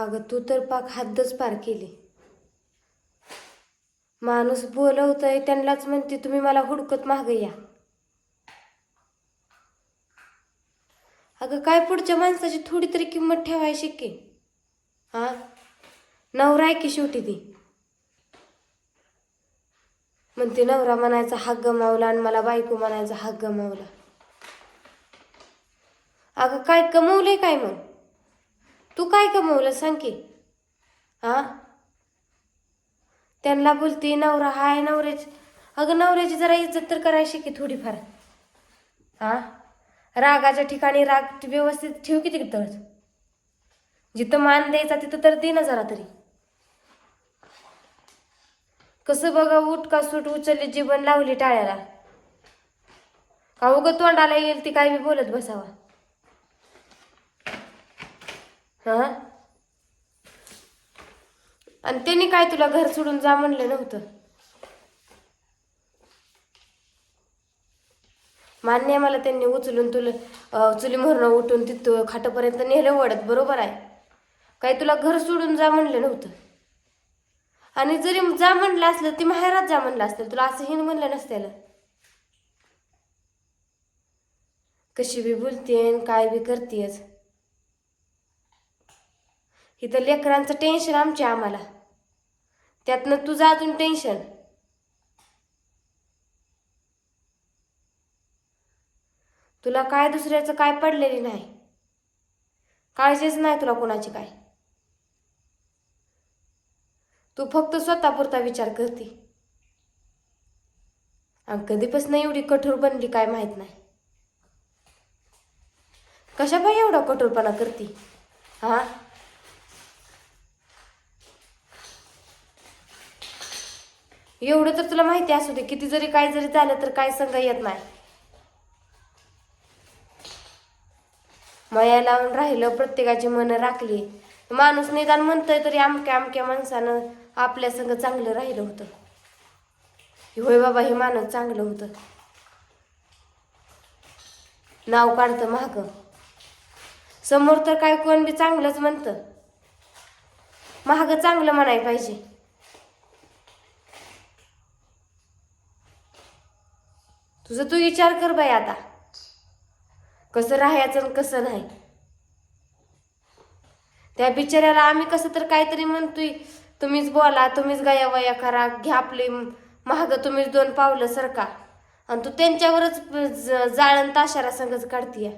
अगं तू तर पाक हद्दच पार केली. माणूस बोलवतय त्यांनाच म्हणते तुम्ही मला हुडकत माग या. अगं काय पुढच्या माणसाची थोडी तरी किंमत ठेवायची की? हा नवरा आहे की शेवटी ती? म्हणते नवरा म्हणायचा हाक गमावला आणि मला बायको म्हणायचा हाक गमावला अगं काय कमवलंय काय मग? तू काय कमवलं? सांग की. हां? त्यांना बोलते नवरा हाय नवऱ्याची अगं नवऱ्याची जरा इज्जत तर करायची की थोडीफार. हां? रागाच्या ठिकाणी राग व्यवस्थित ठेव की तिथं जिथं मान द्यायचा तिथं तर दे ना जरा तरी. कसं बघा उठ का सूट उचलली जीवन लावली टाळ्याला. का उगं तोंडाला येईल ती काय बी बोलत बसावा? हां? आणि त्यांनी काय तुला घर सोडून जा म्हणलं नव्हतं? मान्य आहे मला त्यांनी उचलून तुला अं, उठून तिथं खाटापर्यंत नेलं वडत बरोबर आहे. काय तुला घर सोडून जा म्हणलं नव्हतं. आणि जरी जा म्हणलं असलं ती माहेरात जा म्हणलं असतं तुला असंही म्हणलं नसत्याला. कशी बी बोलते काय बी करतेस इथं लेकरांचं टेन्शन आमच्या आम्हाला. त्यातनं तुझं अजून टेन्शन तुला काय दुसऱ्याचं काय पडलेली नाही. काळजीच नाही तुला कोणाची काय. तू फक्त स्वतःपुरता विचार करते. आणि कधीपासून एवढी कठोर बनली काय माहीत नाही. कशा पाहिजे एवढा कठोरपणा करते? हा? एवढं तर तुला माहिती असू दे. किती जरी काय जरी झालं तर काय संग येत नाही. माया लावून राहिलं प्रत्येकाची मन राखली. माणूस निदान म्हणतोय तरी अमक्या अमक्या माणसानं आपल्या संग चांगलं राहिलं होतं. होय बाबा हे माणूस चांगलं होतं. नाव काढतं महाग समोर तर काय कोण बी चांगलंच म्हणतं. महाग चांगलं म्हणाय पाहिजे. तुझं तू विचार कर बाई आता. कसं राहायचं आणि कसं नाही. त्या बिचाऱ्याला आम्ही कसं तर काहीतरी म्हणतोय. तुम्हीच बोला तुम्हीच गया वया करा घ्या आपली महाग तुम्हीच दोन पावलं सरका आणि तू त्यांच्यावरच जाळण ताशारा संगच काढतीय.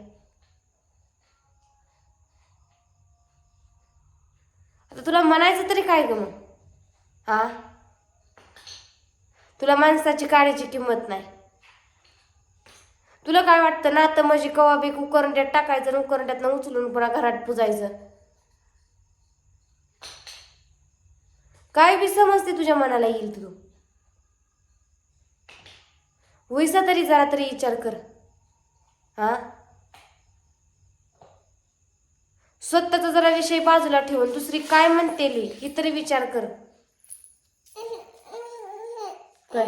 आता तुला म्हणायचं तरी काय ग मग? हा? तुला माणसाची काळीची किंमत नाही. तुला काय वाटतं? ना तर म्हणजे कवा बी उकरंड्यात टाकायचं आणि उकरंड्यातनं उचलून पुन्हा घरात पुजायचं. काय बी समजते तुझ्या मनाला येईल तू वैसा तरी जरा तरी विचार कर. हा? स्वतःचा जरा विषय बाजूला ठेवून दुसरी काय म्हणते ही तरी विचार कर. काय?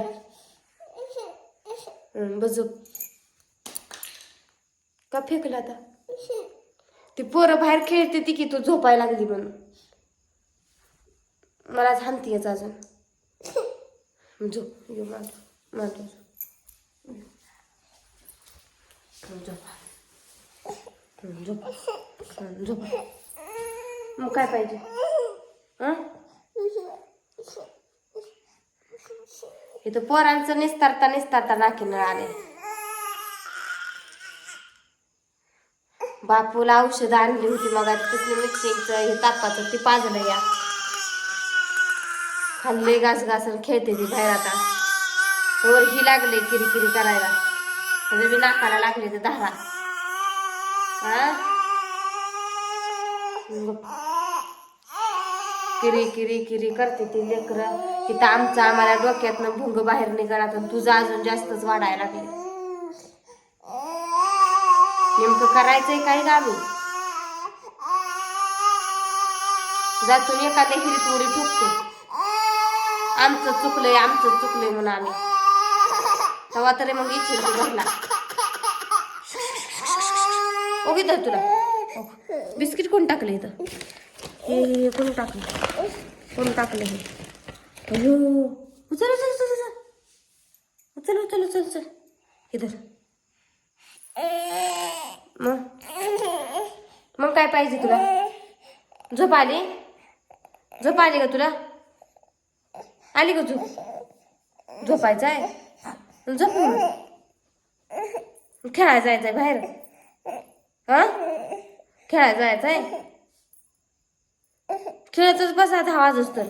बजू का फेकला आता? ती पोरं बाहेर खेळते ती की तू झोपायला लागली म्हणून. मला हानतीयच अजून. झोप घेऊ मांडू मांडू झोपा. झोपा. झोपा. मग काय पाहिजे? इथं पोरांचं निस्तारता निस्तारता नाकीनं आले बापूला औषधं आणली होती मग तिथली मिक्सिंगचं हे तापाचं ती पाजलं या. खाल्ले घास घास खेळते ती बाहेर आता. वर ही लागले किरीकिरी करायला. म्हणजे मी नाकाला लागले ते धारा. हा? किरी किरी किरी करते ती लेकरं. इथं आमचं आम्हाला डोक्यातनं भुंग बाहेर निघाला तर तुझं अजून जास्तच वाढायला लागले. नेमकं करायचंय काय गावी जातून एखाद्या हिरीत उडी ठोकतो. आमचं चुकलंय आमचं चुकलंय म्हणून आम्ही. तेव्हा तरी मग इच्छित भरला ओके तर तुला. बिस्किट कोण टाकलं इथं? हे हे हे टाकलं? कोण टाकलं हे? अयो. उचल उचल उचल उचल उचल उचल उचल उचल इधर मग काय पाहिजे तुला? झोप आली? झोप आली का तुला? आली का झोप? झोपायचं आहे? झोप खेळायला खेळायला जायचंय बाहेर. हा? खेळायला जायचंय? खेळतच बसा दहा वाजच तर.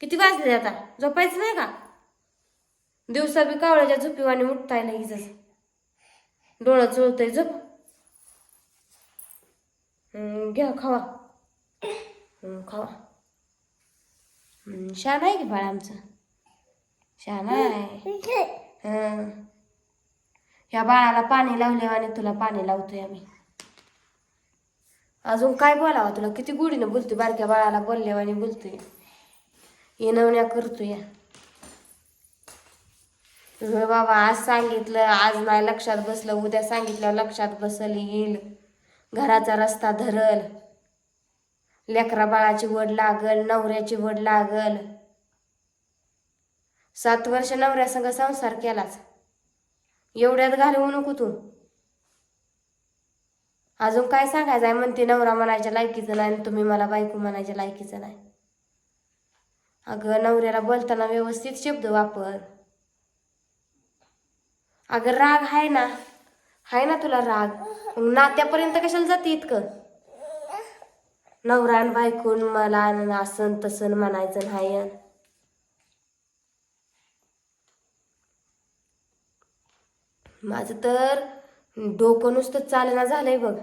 किती वाजले आता? झोपायचं नाही का? दिवसा बी कावळ्याच्या झोपीवाने उठताय ना इजच डोळं चोळतंय झोप. घ्या खावा खावा शान आहे की बाळ आमचं शान आहे. ह्या बाळाला पाणी लावले आणि तुला पाणी लावतोय आम्ही अजून काय बोलावा तुला किती गुढीनं बोलतोय बारक्या बाळाला बोलल्यावानी बोलतोय येणवण्या करतोय बाबा आज सांगितलं आज नाही लक्षात बसलं उद्या सांगितलं लक्षात बसल येईल घराचा रस्ता धरल. लेकरा बाळाची वड लागल नवऱ्याची वड लागल. सात वर्ष नवऱ्यासंग संसार केलाच. एवढ्यात घालवू नको तू. अजून काय सांगायचं आहे? म्हणते नवरा म्हणायच्या लायकीचं नाही आणि तुम्ही मला बायको म्हणायच्या लायकीचं नाही. अगं नवऱ्याला बोलताना व्यवस्थित शब्द वापर. अगं राग आहे ना? हाय ना तुला राग. मग नात्यापर्यंत कशाला जाते इतकं? नवरा आणि बायकून मला न तसन म्हणायचं नाही माझं तर डोकं नुसतं चालना झालंय बघ.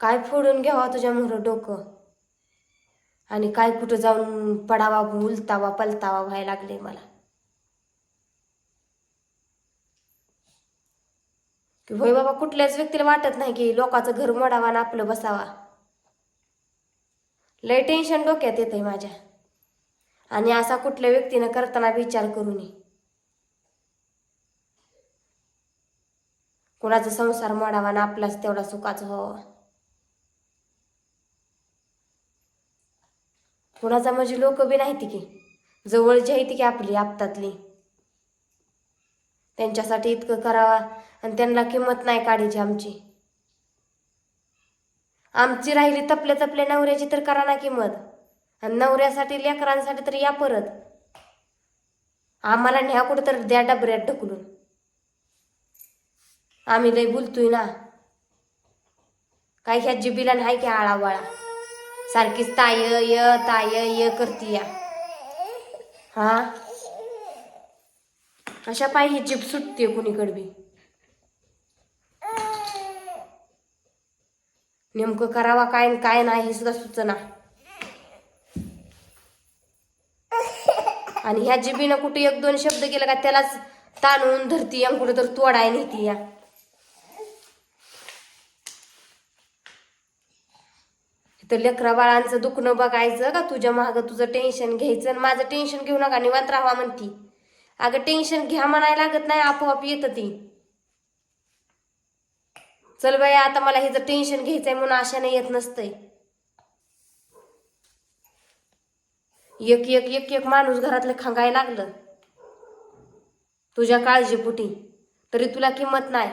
काय फोडून घ्यावा तुझ्या मोहर डोकं? आणि काय कुठं जाऊन पडावा उलतावा पलतावा व्हायला लागले मला. की होय बाबा कुठल्याच व्यक्तीला वाटत नाही की लोकांचं घर मोडावा आणि आपलं बसावा. लय टेन्शन डोक्यात येतंय माझ्या. आणि असा कुठल्या व्यक्तीनं करताना विचार करू नये. कुणाचा संसार मोडावा आणि आपलाच तेवढा सुखाचा व्हावा. कुणाचा म्हणजे लोक बी नाहीती की जवळची आहे ती की आपली आपतातली त्यांच्यासाठी इतकं करावा. आणि त्यांना किंमत नाही काढायची आमची. आमची राहिली तपल्या तपल्या नवऱ्याची तर करा ना किंमत. आणि नवऱ्यासाठी लेकरांसाठी तर या परत. आम्हाला न्या कुठं तर द्या डबऱ्यात ढकलून. आम्ही लय बोलतोय ना. काय ह्या जिबीला नाही की आळावाळा. सारखीच ताय य ताय य करती या. हा? अशा पाहिजे ही जीभ सुटते कुणीकडे बी. नेमकं करावा काय काय नाही हे सुद्धा सुचना. आणि ह्या जिबीनं कुठे एक दोन शब्द केला का त्यालाच ताणून धरती या कुठं तर तोडाय नेती या. तर लेकरा बाळांचं दुखणं बघायचं का? तुझ्या मागं तुझं टेन्शन घ्यायचं आणि माझं टेन्शन घेऊ नका निवांत राहावा म्हणती. अगं टेन्शन घ्या म्हणायला लागत नाही आपोआप येतं ती. चल बाई आता मला हिचं टेन्शन घ्यायचंय म्हणून आशाने येत नसतंय. एक एक एक एक माणूस घरातलं खांगाय लागलं. तुझ्या काळजीपुटी तरी तुला किंमत नाही.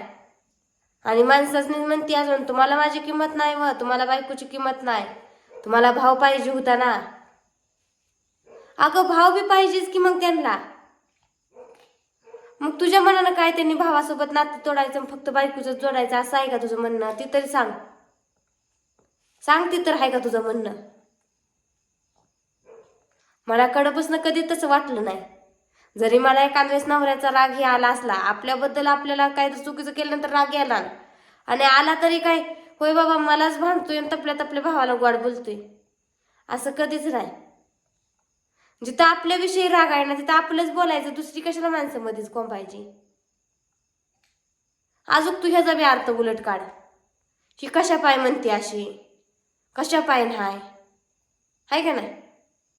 आणि माणसाचनी म्हणते अजून तुम्हाला माझी किंमत नाही व तुम्हाला बायकोची किंमत नाही. तुम्हाला भाव पाहिजे होता ना. अगं भाव बी पाहिजेच की मग त्यांना? मग तुझ्या मनानं काय त्यांनी भावासोबत नातं तोडायचं आणि फक्त बायकोचं जोडायचं असं आहे का तुझं म्हणणं? ती तरी सांग. सांग ती तर आहे का तुझं म्हणणं? मला कडपसनं कधी तसं वाटलं नाही. जरी मला एखाद वेळेस नवऱ्याचा राग हे आला असला आपल्याबद्दल आपल्याला काय चुकीचं केलं तर राग यायला आणि आला तरी काय? होय बाबा मलाच भांडतोय आणि तपल्या तपल्या भावाला गोड बोलतोय. असं कधीच नाही. म्हणजे जिथं आपल्याविषयी राग आहे ना तिथं आपलंच बोलायचं दुसरी कशाला माणसं मध्येच कोंबायची अजून तू ह्याचा बी अर्थ उलट काढ. ही कशा पाय म्हणते अशी? कशा पाय हाय हाय का नाही?